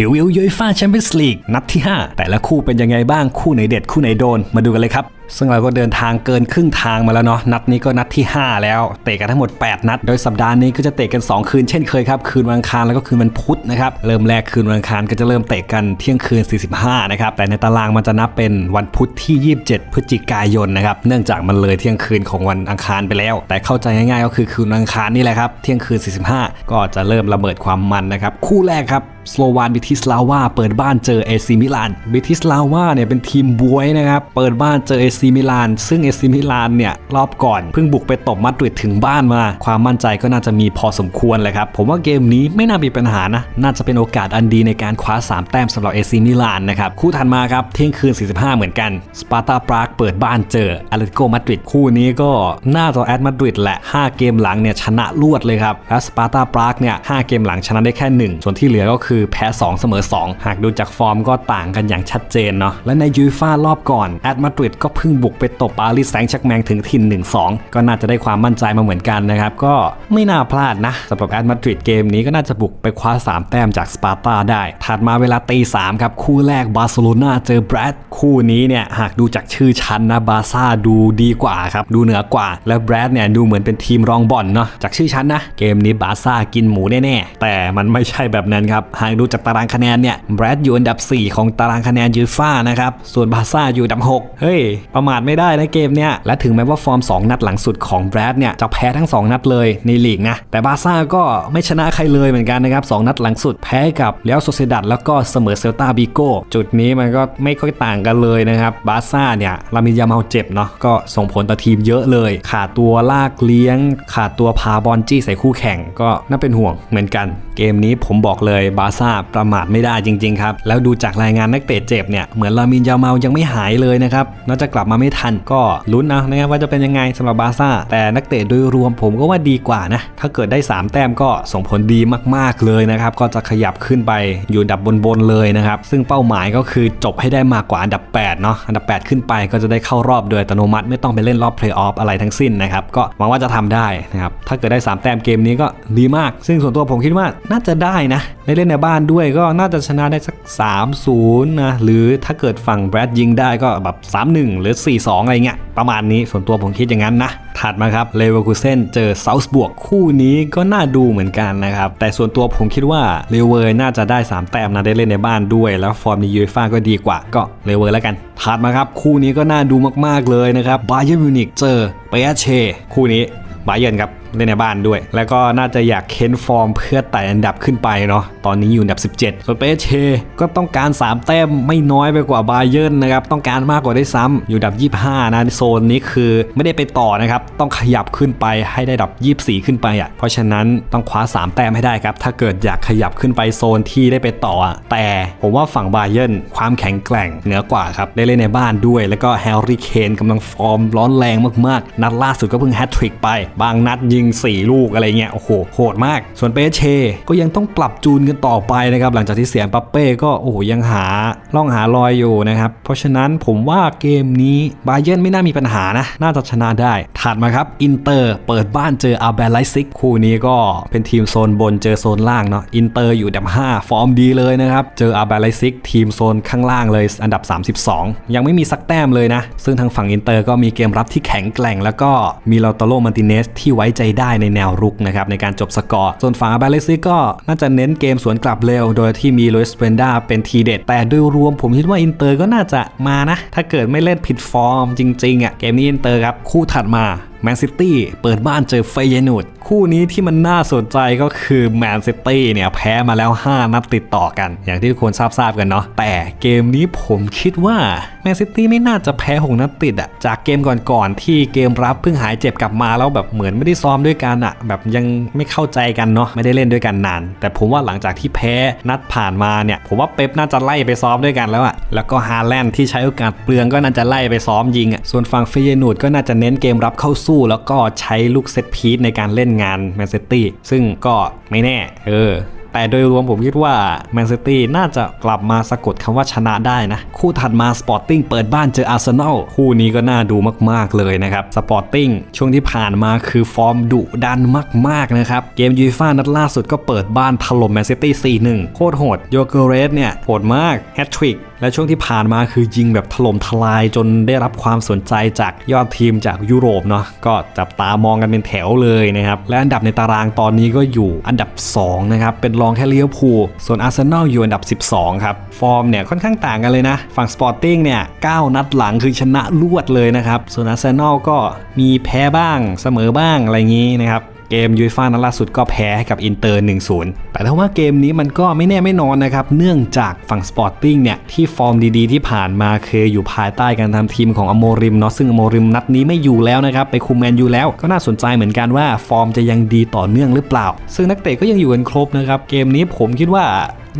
พรีวิวยูฟ่าแชมเปี้ยนส์ลีกนัดที่ 5 แต่ละคู่เป็นยังไงบ้างคู่ไหนเด็ดคู่ไหนโดน มาดูกันเลยครับซึ่งเราก็เดินทางเกินครึ่งทางมาแล้วเนาะนัดนี้ก็นัดที่ 5 แล้ว เตะกันทั้งหมด 8 นัด โดยสัปดาห์นี้ก็จะเตะกัน 2 คืนเช่นเคยครับคืนวันอังคารแล้วก็คืนวันพุธนะครับเริ่มแรกคืนวันอังคารก็จะเริ่มเตะกันเที่ยงคืน 45 นะครับแต่ในตารางมันจะนับเป็นวันพุธที่ 27 พฤศจิกายนนะครับเนื่องจากมันเลยเที่ยงคืนของวันอังคารไปแล้ว แต่เข้าใจง่ายๆ ก็คือคืนวันอังคารนี่แหละครับเที่ยงคืน 45 ก็จะเริ่มระเบิดความมันนะครับคู่แรกครับ สโลวานบิทิสลาวาเปิดบ้านเจอเอซีมิลานบิทิสลาวาเนี่ยเป็นทีมบวยนะครับ เปิดบ้านเจอเอซีมิลาน ซึ่งเอซีมิลานเนี่ยรอบก่อนเพิ่งบุกไปตบมาดริดถึงบ้านมา ความมั่นใจก็น่าจะมีพอสมควรเลยครับ ผมว่าเกมนี้ไม่น่ามีปัญหานะ น่าจะเป็นโอกาสอันดีในการคว้า 3 แต้มสำหรับเอซีมิลานนะครับ คู่ถัดมาครับเที่ยงคืน 45 เหมือนกันสปาร์ตาปรากเปิดบ้านเจออาเลติโกมาดริดคู่นี้ก็น่าจะแอดมาดริดแหละ 5 เกมหลังเนี่ยชนะรวดเลยครับและสปาร์ตาปรากเนี่ย5เกมหลังชนะได้แค่ 1 ส่วนที่เหลือก็คือแพ้ 2 เสมอ 2 หากดูจากฟอร์มก็ต่างกันอย่างชัดเจนเนาะและในยูฟ่ารอบก่อนแอดมาดริดก็เพิ่งบุกไปตบปารีสแซงต์แชร์กแมงถึงถิ่น1-2 ก็น่าจะได้ความมั่นใจมาเหมือนกันนะครับ ก็ไม่น่าพลาดนะสำหรับแอดมาดริดเกมนี้ก็น่าจะบุกไปคว้า 3 แต้มจากสปาร์ตาได้ ถัดมาเวลาตี3ครับคู่แรกบาร์เซโลนาเจอแบรดคู่นี้เนี่ยหากดูจากชื่อชั้นนะบาซ่าดูดีกว่าครับดูเหนือกว่า แล้วแบรดเนี่ยดูเหมือนเป็นทีมรองบอลเนาะจากชื่อชั้นนะ เกมนี้บาซ่ากินหมูแน่ๆแต่มันไม่ใช่แบบนั้นครับหากดูจากตารางคะแนนเนี่ยแบรดอยู่อันดับ 4 ของตารางคะแนนยูฟ่านะครับ ส่วนบาซ่าอยู่อันดับ 6 เฮ้ย ประมาทไม่ได้นะเกมเนี่ยและถึงแม้ว่าฟอร์ม 2 นัดหลังสุดของแบรดเนี่ยจะแพ้ทั้ง 2 นัดเลยในลีกนะ แต่บาซ่าก็ไม่ชนะใครเลยเหมือนกันนะครับสองนัดหลังสุดแพ้กับเรอัลโซเซดัดแล้วก็เสมอเซลตาบิโก้จุดนี้มันก็ไม่ค่อยต่างกันเลยนะครับบาซ่าเนี่ยลามิยาเมาเจ็บเนาะก็ส่งผลต่อทีมเยอะเลย ขาดตัวลากเลี้ยง ขาดตัวพาบอลจี้ใส่คู่แข่งก็น่าเป็นห่วงเหมือนกัน เกมนี้ผมบอกเลยบาาซ่าประมาทไม่ได้จริงๆครับ แล้วดูจากรายงานนักเตะเจ็บเนี่ย เหมือนลามินยาเมายังไม่หายเลยนะครับ น่าจะกลับมาไม่ทันก็ลุ้นนะนะครับว่าจะเป็นยังไงสำหรับบาซ่า แต่นักเตะโดยรวมผมก็ว่าดีกว่านะ ถ้าเกิดได้ 3 แต้มก็ส่งผลดีมากๆเลยนะครับ ก็จะขยับขึ้นไปอยู่ดับบนๆเลยนะครับ ซึ่งเป้าหมายก็คือจบให้ได้มากกว่าอันดับ8เนาะ อันดับ 8 ขึ้นไปก็จะได้เข้ารอบโดยอัตโนมัติไม่ต้องไปเล่นรอบเพลย์ออฟอะไรทั้งสิ้นนะครับ ก็หวังว่าจะทำได้นะครับ ถ้าเกิดได้ 3 แต้มเกมนี้ก็ดีมาก ซึ่งส่วนตัวผมคิดว่าน่าจะได้นะ ได้เล่นในบ้านด้วยก็น่าจะชนะได้สัก 3-0นะหรือถ้าเกิดฝั่งแบรดยิงได้ก็แบบ 3-1 หรือ 4-2 อะไรเงี้ยประมาณนี้ส่วนตัวผมคิดอย่างนั้นนะถัดมาครับเลเวอร์คูเซนเจอเซาท์บวกคู่นี้ก็น่าดูเหมือนกันนะครับ แต่ส่วนตัวผมคิดว่าเลเวอร์น่าจะได้ 3 แต้มนะได้เล่นในบ้านด้วย แล้วฟอร์มในยูฟ่าก็ดีกว่า ก็เลเวอร์แล้วกัน ถัดมาครับ คู่นี้ก็น่าดูมากๆเลยนะครับบาเยอร์มิวนิกเจอเปเชคู่นี้บาเยอร์ครับเล่นในบ้านด้วย แล้วก็น่าจะอยากเค้นฟอร์มเพื่อไต่อันดับขึ้นไปเนาะตอนนี้อยู่อันดับ 17 ส่วนเปเชก็ต้องการ 3 แต้มไม่น้อยไปกว่าบาเยิร์นนะครับต้องการมากกว่าได้ซ้ำอยู่อันดับ 25 นะโซนนี้คือไม่ได้ไปต่อนะครับต้องขยับขึ้นไปให้ได้อันดับ 24 ขึ้นไปอะเพราะฉะนั้นต้องคว้า 3 แต้มให้ได้ครับถ้าเกิดอยากขยับขึ้นไปโซนที่ได้ไปต่ออะแต่ผมว่าฝั่งบาเยิร์นความแข็งแกร่งเหนือกว่าครับได้เล่นในบ้านด้วย แล้วก็แฮร์รี่เคนกำลังฟอร์มร้อนแรงมากๆ นัดล่าสุดก็เพิ่งแฮตทริกไป บางนัดยิง 4 ลูกอะไรเงี้ยโอ้โหโหดมาก ส่วนเปเช ก็ยังต้องปรับจูนกันต่อไปนะครับ หลังจากที่เสียปัปเป้ก็โอ้โหยังหาล่องหารอยอยู่นะครับ เพราะฉะนั้นผมว่าเกมนี้บาเยนไม่น่ามีปัญหานะ น่าจะชนะได้ ถัดมาครับ อินเตอร์เปิดบ้านเจออาเบลไลซิกคู่นี้ก็เป็นทีมโซนบนเจอโซนล่างเนาะอินเตอร์อยู่อันดับ5ฟอร์มดีเลยนะครับ เจออาเบลไลซิกทีมโซนข้างล่างเลยอันดับ 32 ยังไม่มีสักแต้มเลยนะ ซึ่งทางฝั่งอินเตอร์ก็มีเกมรับที่แข็งแกร่ง แล้วก็มีลาตโลมาติเนสที่ไว้ใจได้ในแนวรุกนะครับในการจบสกอร์ ส่วนฝั่งอาเบลซิกก็น่าจะเน้นเกมสวนกลับเร็ว โดยที่มีลุยส์เบนด้าเป็นทีเด็ด แต่โดยรวมผมคิดว่าอินเตอร์ก็น่าจะมานะ ถ้าเกิดไม่เล่นผิดฟอร์มจริงๆอะเกมนี้อินเตอร์ครับคู่ถัดมา แมนซิตี้เปิดบ้านเจอเฟยนูดคู่นี้ที่มันน่าสนใจก็คือแมนซิตี้เนี่ยแพ้มาแล้ว 5 นัดติดต่อกัน อย่างที่ทุกคนทราบๆกันเนาะแต่เกมนี้ผมคิดว่าแมนซิตี้ไม่น่าจะแพ้6นัดติดอะจากเกมก่อนๆที่เกมรับเพิ่งหายเจ็บกลับมาแล้วแบบเหมือนไม่ได้ซ้อมด้วยกันอะแบบยังไม่เข้าใจกันเนาะไม่ได้เล่นด้วยกันนาน แต่ผมว่าหลังจากที่แพ้นัดผ่านมาเนี่ยผมว่าเป๊ปน่าจะไล่ไปซ้อมด้วยกันแล้วอะแล้วก็ฮาแลนด์ที่ใช้โอกาสเปลืองก็น่าจะไล่ไปซ้อมยิงอะส่วนฝั่งเฟยนูดก็น่าจะเน้นเกมรับเข้าสู้ แล้วก็ใช้ลูกเซตพีซในการเล่นงานแมนเซิตี้ซึ่งก็ไม่แน่ เออแต่โดยรวมผมคิดว่าแมนซิตี้น่าจะกลับมาสะกดคำว่าชนะได้นะ คู่ถัดมาสปอร์ติ้งเปิดบ้านเจออาร์เซนอลคู่นี้ก็น่าดูมาก ๆ เลยนะครับสปอร์ติ้งช่วงที่ผ่านมาคือฟอร์มดุดันมาก ๆ นะครับ เกมยูฟ่านัดล่าสุดก็เปิดบ้านถล่มแมนซิตี้4-1 โคตรโหดโยเกเรสเนี่ย โหดมากแฮตทริกและช่วงที่ผ่านมาคือยิงแบบถล่มทลายจนได้รับความสนใจจากยอดทีมจากยุโรปเนาะก็จับตามองกันเป็นแถวเลยนะครับและอันดับในตารางตอนนี้ก็อยู่อันดับ2นะครับเป็นรองแค่เลี้ยวพูส่วนอาร์เซนอลอยู่อันดับ 12 ครับ ฟอร์มเนี่ยค่อนข้างต่างกันเลยนะ ฝั่งสปอร์ติ้งเนี่ย9นัดหลังคือชนะรวดเลยนะครับส่วนอาร์เซนอลก็มีแพ้บ้างเสมอบ้างอะไรอย่างนี้นะครับ เกมยูฟ่านัดล่าสุดก็แพ้ให้กับอินเตอร์ 1-0 แต่ถ้าว่าเกมนี้มันก็ไม่แน่ไม่นอนนะครับ เนื่องจากฝั่งสปอร์ติ้งเนี่ย ที่ฟอร์มดีๆ ที่ผ่านมาเคยอยู่ภายใต้การทำทีมของอโมริมเนาะซึ่งอโมริมนัดนี้ไม่อยู่แล้วนะครับ ไปคุมแมนยูแล้วก็น่าสนใจเหมือนกันว่าฟอร์มจะยังดีต่อเนื่องหรือเปล่า ซึ่งนักเตะก็ยังอยู่กันครบนะครับเกมนี้ผมคิดว่า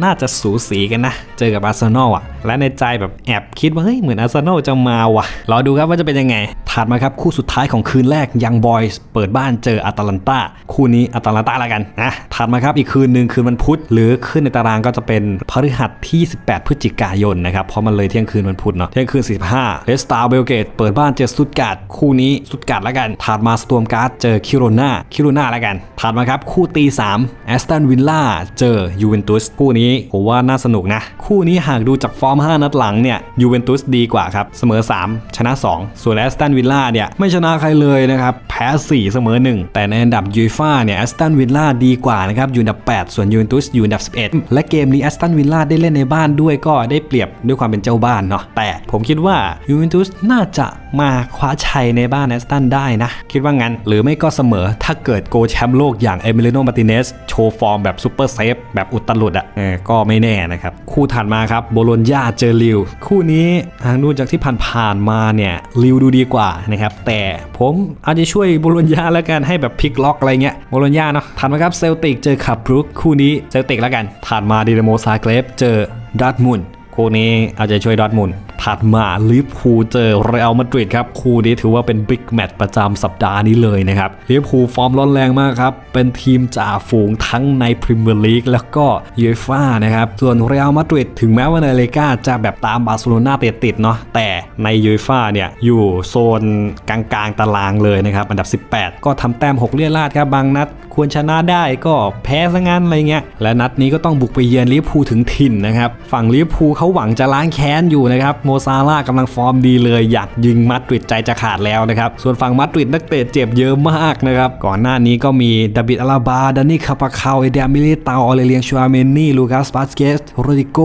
น่าจะสูสีกันนะ เจอกับอาร์เซนอลอะ และในใจแบบแอบคิดว่าเฮ้ยเหมือนอาร์เซนอลจะมาว่ะ รอดูครับว่าจะเป็นยังไง ถัดมาครับคู่สุดท้ายของคืนแรกยังบอยส์เปิดบ้านเจออาตาลันตาคู่นี้อาตาลันตาละกันนะถัดมาครับอีกคืนหนึ่งคืนวันพุธหรือขึ้นในตารางก็จะเป็นพฤหัสที่ 18 พฤศจิกายนนะครับเพราะมันเลยเที่ยงคืนวันพุธเนาะเที่ยงคืน 45เลสตาเบลเกตเปิดบ้านเจอสตุตการ์ดคู่นี้สตุตการ์ดละกันถัดมาสตวมการ์ดเจอคิโรนาคิโรนาละกันถัดมาครับคู่ตี3แอสตันวิลล่าเจอยูเวนตุสคู่นี้ผมว่าน่าสนุกนะ คู่นี้หากดูจากฟอร์ม 5 นัดหลังเนี่ยยูเวนตุสดีกว่าครับ เสมอ 3 ชนะ 2 ส่วนแอสตันวิลล่าเนี่ยไม่ชนะใครเลยนะครับ แพ้ 4 เสมอ 1 แต่ในอันดับยูฟ่าเนี่ยแอสตันวิลล่าดีกว่านะครับอยู่อันดับ 8 ส่วนยูเวนตุสอยู่อันดับ 11 และเกมนี้แอสตันวิลล่าได้เล่นในบ้านด้วยก็ได้เปรียบด้วยความเป็นเจ้าบ้านเนาะแต่ผมคิดว่ายูเวนตุสน่าจะมาคว้าชัยในบ้านแอสตันได้นะ คิดว่างั้น หรือไม่ก็เสมอถ้าเกิดโกแชมป์โลกอย่างเอมิเลโนมาติเนสโชว์ฟอร์มแบบซูเปอร์เซฟแบบอุตลุดอะก็ไม่แน่นะครับ คู่ถัดมาครับโบโลญญาเจอลิว คู่นี้ทางดูจากที่ผ่านๆมาเนี่ยลิวดูดีกว่านะครับ แต่ผมอาจจะช่วยโบโลญญาแล้วกันให้แบบพลิกล็อกอะไรเงี้ยโบโลญญาเนาะถัดมาครับเซลติกเจอขับรุกคู่นี้เซลติกแล้วกันถัดมาดินาโมซาเกรฟเจอดัตมุนคู่นี้อาจจะช่วยดอร์ทมุน ถัดมาลิเวอร์พูลเจอเรอัลมาดริดครับคู่นี้ถือว่าเป็นบิ๊กแมตช์ประจำสัปดาห์นี้เลยนะครับลิเวอร์พูลฟอร์มร้อนแรงมากครับ เป็นทีมจ่าฝูงทั้งในพรีเมียร์ลีกแล้วก็ยูเอฟ่านะครับ ส่วนเรอัลมาดริดถึงแม้ว่าในเลกาจะแบบตามบาร์เซโลนาติดๆเนาะแต่ในยูเอฟ่าเนี่ยอยู่โซนกลางๆตารางเลยนะครับอันดับ 18 ก็ทำแต้ม 6เลี่ยราดครับบางนัดควรชนะได้ก็แพ้ซะงั้นอะไรเงี้ยและนัดนี้ก็ต้องบุกไปเยือนลิเวอร์พูลถึงถิ่นนะครับฝั่งลิเวอร์พูลเขาหวังจะล้างแค้นอยู่นะครับโมซาร่ากำลังฟอร์มดีเลยอยากยิงมาดริดใจจะขาดแล้วนะครับส่วนฝั่งมาดริดนักเตะเจ็บเยอะมากนะครับก่อนหน้านี้ก็มีดาบิดอาลาบาดานี่คาปาคาวเอเดียมิลิตาออเลเลียงชัวเมนนี่ลูคัสปาสเกสโรดิโก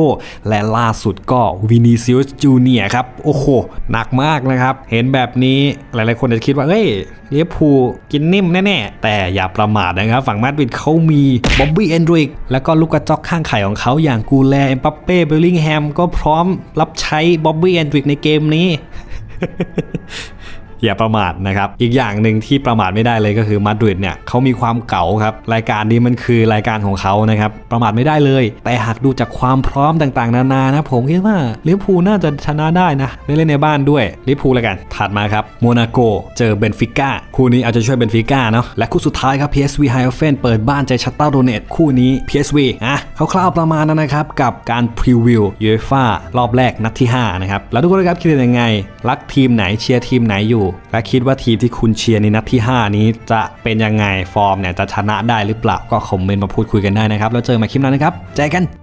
และล่าสุดก็วินิซิอุสจูเนียครับโอ้โหหนักมากนะครับเห็นแบบนี้หลายๆคนอาจจะคิดว่าเอ้ยเวอร์พูกินนิ่มแน่ๆ แต่อย่าประมาทนะครับ ฝั่งมาดริดเขามีบ๊อบบี้แอนดริก แล้วก็ลูกกระจอกข้างไข่ของเขาอย่างกูแลเอ็มปัปเป้เบลลิงแฮมก็พร้อมรับใช้บ๊อบบี้แอนดริกในเกมนี้ อย่าประมาทนะครับ อีกอย่างหนึ่งที่ประมาทไม่ได้เลยก็คือมาดริดเนี่ยเขามีความเก่าครับ รายการนี้มันคือรายการของเขานะครับ ประมาทไม่ได้เลย แต่หากดูจากความพร้อมต่างๆ นานานะผมคิดว่าลิเวอร์พูลน่าจะชนะได้นะได้เล่นในบ้านด้วยลิเวอร์พูลแล้วกัน ถัดมาครับโมนาโกเจอเบนฟิก้าคู่นี้อาจจะช่วยเบนฟิก้าเนาะและคู่สุดท้ายครับ PSV h i o f e n เปิดบ้านใจชัตตาโรเนตคู่นี้ PSV อะ คร่าวๆประมาณนั้นนะครับ กับการพรีวิวยูเอฟ่ารอบแรกนัดที่ห้านะครับ แล้วทุกคนครับคิดยังไง รักทีมไหนเชียร์ทีมไหนอยู่ และคิดว่าทีมที่คุณเชียร์ในนัดที่ 5 นี้จะเป็นยังไงฟอร์มเนี่ยจะชนะได้หรือเปล่าก็คอมเมนต์มาพูดคุยกันได้นะครับแล้วเจอกันใหมาคลิปหน้านะครับเจอกัน